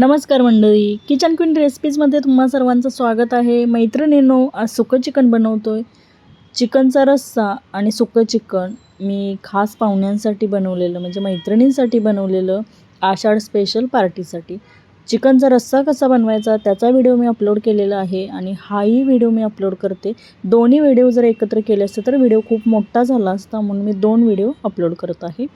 नमस्कार मंडळी. Kitchen queen रेसिपीजमध्ये तुम्हा सर्वांचं स्वागत आहे. मैत्रिणीनो आज सुकं चिकन बनवतो आहे चिकनचा रस्सा आणि सुकं चिकन मी खास पाहुण्यांसाठी बनवलेलं म्हणजे मैत्रिणींसाठी बनवलेलं आषाढ स्पेशल पार्टीसाठी चिकनचा रस्सा कसा बनवायचा त्याचा व्हिडिओ मी अपलोड केलेला आहे आणि हाही व्हिडिओ मी अपलोड करते. दोन्ही व्हिडिओ जर एकत्र केले असते तर व्हिडिओ खूप मोठा झाला असता म्हणून मी दोन व्हिडिओ अपलोड करत आहे.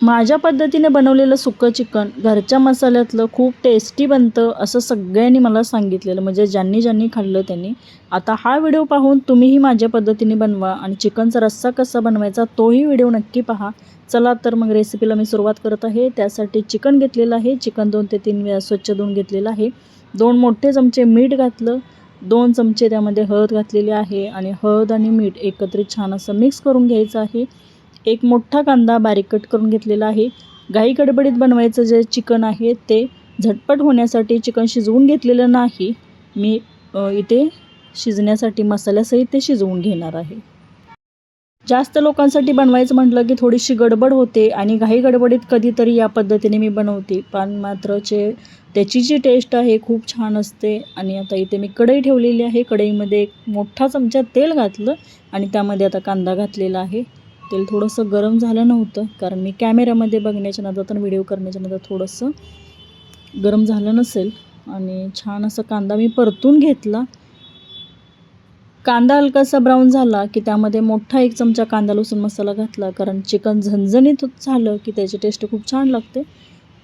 माझ्या पद्धतीने बनवलेलं सुकं चिकन घरच्या मसाल्यातलं खूप टेस्टी बनतं असं सगळ्यांनी मला सांगितलेलं. म्हणजे ज्यांनी ज्यांनी खाल्लं त्यांनी. आता हा व्हिडिओ पाहून तुम्हीही माझ्या पद्धतीने बनवा आणि चिकनचा रस्सा कसा बनवायचा तोही व्हिडिओ नक्की पहा. चला तर मग रेसिपीला मी सुरुवात करत आहे. त्यासाठी चिकन घेतलेलं आहे. चिकन दोन ते तीन वेळा स्वच्छ धुवून घेतलेलं आहे. दोन मोठे चमचे मीठ घातलं. दोन चमचे त्यामध्ये हळद घातलेली आहे आणि हळद आणि मीठ एकत्रित छान असं मिक्स करून घ्यायचं आहे. एक मोठा कांदा बारीक कट करून घेतलेला आहे. घाई गडबडीत बनवायचं जे चिकन आहे ते झटपट होण्यासाठी चिकन शिजवून घेतलेलं नाही. मी इथे शिजण्यासाठी मसाल्यासहित ते शिजवून घेणार आहे. जास्त लोकांसाठी बनवायचं म्हटलं की थोडीशी गडबड होते आणि घाई गडबडीत कधीतरी या पद्धतीने मी बनवते. पण मात्रचे त्याची जी टेस्ट आहे खूप छान असते आणि आता इथे मी कढई ठेवलेली आहे. कढईमध्ये एक मोठा चमचा तेल घातलं आणि त्यामध्ये आता कांदा घातलेला आहे. तेल थोडंसं गरम झालं नव्हतं कारण मी कॅमेऱ्यामध्ये बघण्याच्या नादात आणि व्हिडिओ करण्याच्या नादात थोडंसं गरम झालं नसेल. आणि छान असं कांदा मी परतून घेतला. कांदा हलकासा ब्राऊन झाला की त्यामध्ये मोठा एक चमचा कांदा लसूण मसाला घातला कारण चिकन झणझणीत झालं की त्याची टेस्ट खूप छान लागते.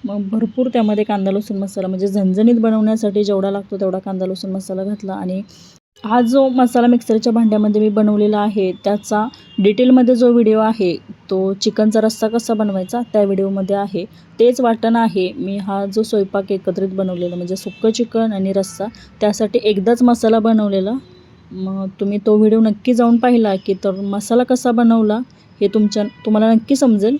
मग भरपूर त्यामध्ये कांदा लसूण मसाला म्हणजे झणझणीत बनवण्यासाठी जेवढा लागतो तेवढा कांदा लसूण मसाला घातला आणि हा जो मसाला मिक्सरच्या भांड्यामध्ये मी बनवलेला आहे त्याचा डिटेलमध्ये जो व्हिडिओ आहे तो चिकनचा रस्सा कसा बनवायचा त्या व्हिडिओमध्ये आहे. तेच वाटण आहे. मी हा जो स्वयंपाक एकत्रित बनवलेला म्हणजे सुक्कं चिकन आणि रस्सा त्यासाठी एकदाच मसाला बनवलेला. मग तुम्ही तो व्हिडिओ नक्की जाऊन पाहिला की तर मसाला कसा बनवला हे तुमच्या तुम्हाला नक्की समजेल.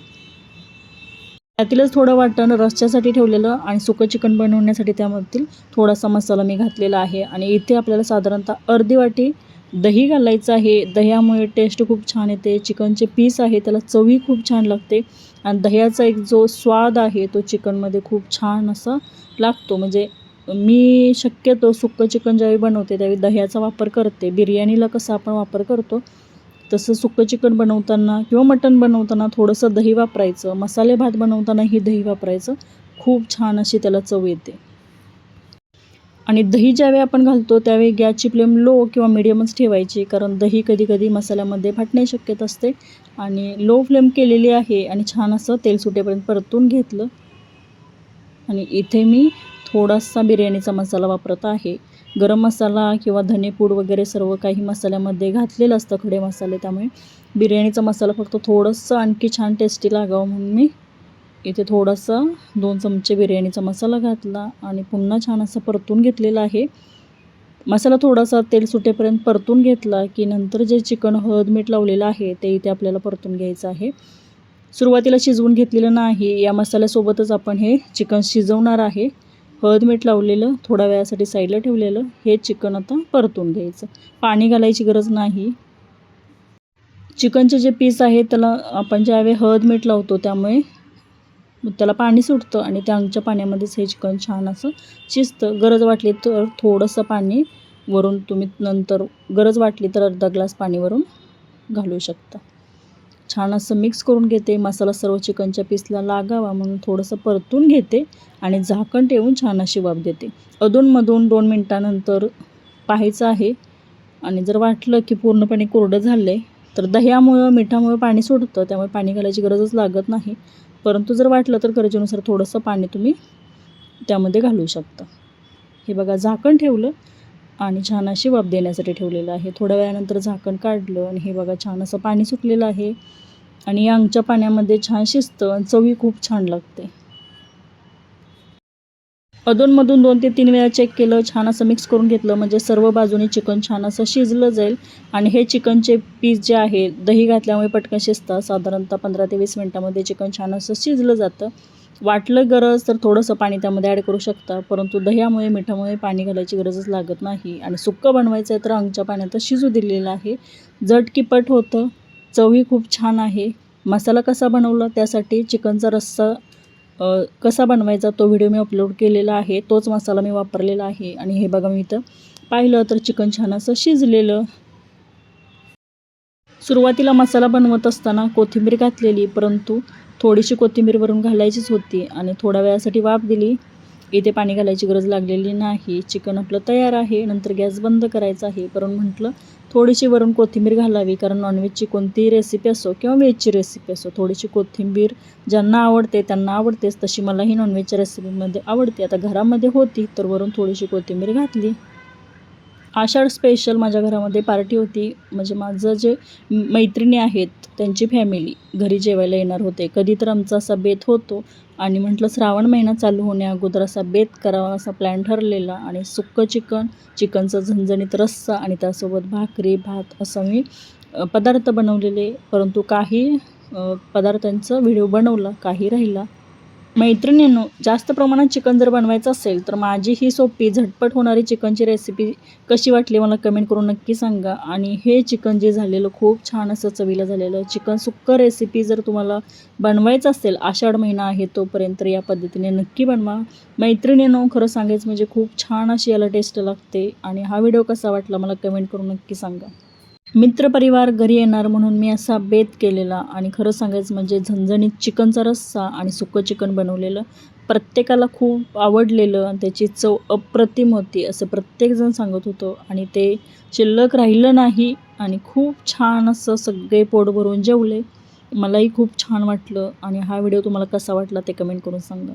त्यातीलच थोडं वाटण रस्च्यासाठी ठेवलेलं आणि सुकं चिकन बनवण्यासाठी त्यामधील थोडासा मसाला मी घातलेला आहे. आणि इथे आपल्याला साधारणतः अर्धी वाटी दही घालायचं आहे. दह्यामुळे टेस्ट खूप छान येते. चिकनचे पीस आहे त्याला चवी खूप छान लागते. आणि दह्याचा एक जो स्वाद आहे तो चिकनमध्ये खूप छान असा लागतो. म्हणजे मी शक्यतो सुक्कं चिकन ज्यावेळी बनवते त्यावेळी दह्याचा वापर करते. बिर्याणीला कसं आपण वापर करतो तसं सुकं चिकन बनवताना किंवा मटण बनवताना थोडंसं दही वापरायचं मसाले भात बनवतानाही दही वापरायचं. खूप छान अशी त्याला चव येते. आणि दही ज्यावेळी आपण घालतो त्यावेळी गॅसची फ्लेम लो किंवा मिडियमच ठेवायची कारण दही कधी कधी मसाल्यामध्ये फाटणे शक्यत असते. आणि लो फ्लेम केलेली आहे आणि छान असं तेल सुटेपर्यंत परतून घेतलं. आणि इथे मी थोडासा बिर्याणीचा मसाला वापरत आहे. गरम मसाला किंवा धनेपूड वगैरे सर्व काही मसाल्यामध्ये घातलेलं असतं खडे मसाले. त्यामुळे बिर्याणीचा मसाला फक्त थोडंसं आणखी छान टेस्टी लागावं म्हणून मी इथे थोडासा दोन चमचे बिर्याणीचा मसाला घातला आणि पुन्हा छान असं परतून घेतलेला आहे. मसाला थोडासा तेल सुटेपर्यंत परतून घेतला की नंतर जे चिकन हळद मीठ लावलेलं आहे ते इथे आपल्याला परतून घ्यायचं आहे. सुरुवातीला शिजवून घेतलेलं नाही. या मसाल्यासोबतच आपण हे चिकन शिजवणार आहे. हळद मीठ लावलेलं थोड्या वेळासाठी साईडला ठेवलेलं हे चिकन आता परतून घ्यायचं. पाणी घालायची गरज नाही. चिकनचे जे पीस आहे त्याला आपण ज्यावेळी हळद मीठ लावतो त्यामुळे त्याला पाणी सुटतं आणि त्यांच्या पाण्यामध्येच हे चिकन छान असं शिजतं. गरज वाटली तर थोडंसं पाणी वरून तुम्ही नंतर गरज वाटली तर अर्धा ग्लास पाणी वरून घालू शकता. छान असं मिक्स करून घेते. मसाला सर्व चिकनच्या पीसला लागावा म्हणून थोडंसं परतून घेते आणि झाकण ठेवून छान अशी वाफ देते. अधूनमधून दोन मिनटानंतर पाहायचं आहे. आणि जर वाटलं की पूर्णपणे कोरडं झालं आहे तर दह्यामुळं मिठामुळं पाणी सोडतं. त्यामुळे पाणी घालायची गरजच लागत नाही. परंतु जर वाटलं तर गरजेनुसार थोडंसं पाणी तुम्ही त्यामध्ये घालू शकता. हे बघा झाकण ठेवलं. आणि छान अशी वाफ देण्यासाठी ठेवलेलं आहे. थोड्या वेळानंतर झाकण काढलं आणि हे बघा छान असं पाणी सुटलेलं आहे. आणि या अंगच्या पाण्यामध्ये छान शिजतं आणि चवी खूप छान लागते. अधूनमधून दोन ते तीन वेळा चेक केलं छान असं मिक्स करून घेतलं. म्हणजे सर्व बाजूने चिकन छान असं शिजलं जाईल. आणि हे चिकनचे पीस जे आहे दही घातल्यामुळे पटकन शिजतात साधारणतः पंधरा ते वीस मिनटामध्ये चिकन छान असं शिजलं जातं. वाटलं गरज तर थोडंसं पाणी त्यामध्ये ॲड करू शकता. परंतु दह्यामुळे मिठामुळे पाणी घालायची गरजच लागत नाही. आणि सुक्कं बनवायचं आहे तर अंगच्या पाण्यात शिजू दिलेलं आहे. झटकीपट होतं. चवही खूप छान आहे. मसाला कसा बनवला? त्यासाठी चिकनचा रस्सा कसा बनवायचा तो व्हिडिओ मी अपलोड केलेला आहे तोच मसाला मी वापरलेला आहे आणि हे बघा मी इथं पाहिलं तर चिकन छान असं शिजलेलं. सुरुवातीला मसाला बनवत असताना कोथिंबीर घातलेली परंतु थोडीशी कोथिंबीर वरून घालायचीच होती आणि थोड्या वेळासाठी वाफ दिली. इथे पाणी घालायची गरज लागलेली नाही. चिकन आपलं तयार आहे नंतर गॅस बंद करायचा आहे. परंतु म्हटलं थोडीशी वरून कोथिंबीर घालावी कारण नॉनव्हेजची कोणतीही रेसिपी असो किंवा व्हेजची रेसिपी असो थोडीशी कोथिंबीर ज्यांना आवडते त्यांना आवडतेच तशी मलाही नॉनव्हेजच्या रेसिपीमध्ये आवडते. आता घरामध्ये होती तर वरून थोडीशी कोथिंबीर घातली. आषाढ स्पेशल माझ्या घरामध्ये पार्टी होती. म्हणजे माझं जे मैत्रिणी आहेत त्यांची फॅमिली घरी जेवायला येणार होते. कधी तर आमचा असा बेत होतो आणि म्हटलं श्रावण महिना चालू होण्या अगोदर असा बेत करावा असा प्लॅन ठरलेला आणि सुक्कं चिकन चिकनचा झणझणीत रस्सा आणि त्यासोबत भाकरी भात असं मी पदार्थ बनवलेले. परंतु काही पदार्थांचं पदार्थांचा व्हिडिओ बनवला काही राहिला. मैत्रिणींनो जास्त प्रमाणात चिकन जर बनवायचं असेल तर माझी ही सोपी झटपट होणारी चिकनची रेसिपी कशी वाटली मला कमेंट करून नक्की सांगा. आणि हे चिकन जे झालेलं खूप छान असं चवीला झालेलं चिकन सुक्कं रेसिपी जर तुम्हाला बनवायचं असेल आषाढ महिना आहे तोपर्यंत या पद्धतीने नक्की बनवा. मैत्रिणींनो खरं सांगायचं म्हणजे खूप छान अशी याला टेस्ट लागते. आणि हा व्हिडिओ कसा वाटला मला कमेंट करून नक्की सांगा. मित्रपरिवार घरी येणार म्हणून मी असा बेत केलेला आणि खरं सांगायचं म्हणजे झणझणीत चिकनचा रस्सा आणि सुकं चिकन बनवलेलं प्रत्येकाला खूप आवडलेलं आणि त्याची चव अप्रतिम होती असं प्रत्येकजण सांगत होतं आणि ते शिल्लक राहिलं नाही आणि खूप छान असं सगळे पोट भरून जेवले. मलाही खूप छान वाटलं आणि हा व्हिडिओ तुम्हाला कसा वाटला ते कमेंट करून सांगा.